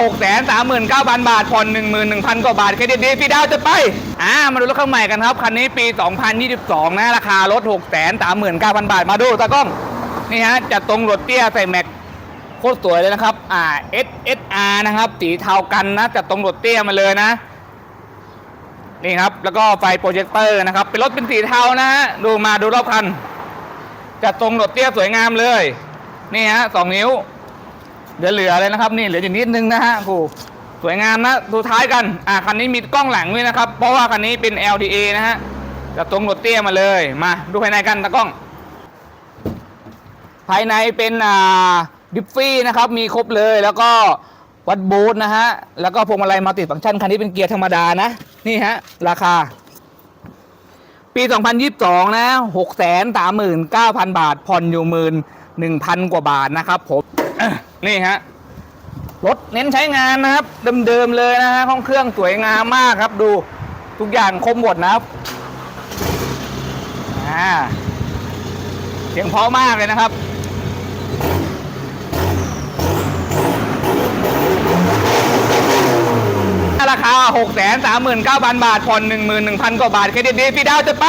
6 3 9 0 0 0 บาท ผ่อน 11,000 กว่าบาท เครดิตดีพี่ดาวจะไป อ่า มาดูรถคันใหม่กันครับ คันนี้ปี 2022 นะ ราคารถ 6 3 9 0 0 0 บาท มาดูตากล้อง นี่ฮะ จัดตรงรถเตี้ยใส่แม็กโคตรสวยเลยนะครับ อ่า SSR นะครับ สีเทากันนะ จัดตรงรถเตี้ยมาเลยนะ นี่ครับ แล้วก็ไฟโปรเจคเตอร์นะครับ เป็นรถเป็นสีเทานะฮะ ดูมาดูรอบคัน จัดตรงรถเตี้ยสวยงามเลย นี่ฮะสองนิ้ว เหลือเลยนะครับนี่เหลืออยู่นิดนึงนะฮะครูสวยงามนะดูท้ายกันอ่าคันนี้มีกล้องหลังด้วยนะครับ เพราะว่าคันนี้เป็น LDA นะฮะจัดตรงรถเตี้ยมาเลยมาดูภายในกันตากล้อง ภายในเป็นอ่าดิฟฟี่นะครับมีครบเลยแล้วก็วัดบูทนะฮะแล้วก็พวงมาลัยมัลติฟังก์ชันคันนี้เป็นเกียร์ธรรมดานะนี่ฮะราคา ปี 2022 นะ 639,000 บาทผ่อนอยู่หมื่น1,000 กว่าบาทนะครับผม นี่ฮะรถเน้นใช้งานนะครับ เดิมๆเลยนะฮะห้องเครื่องสวยงามมากครับ ดูทุกอย่างครบหมดนะครับอ่าเสียงเพราะมากเลยนะครับราคา 6 3 9 0 0 0 บาทผ่อน11,000 กว่าบาท เครดิตดีพี่ดาวจะไป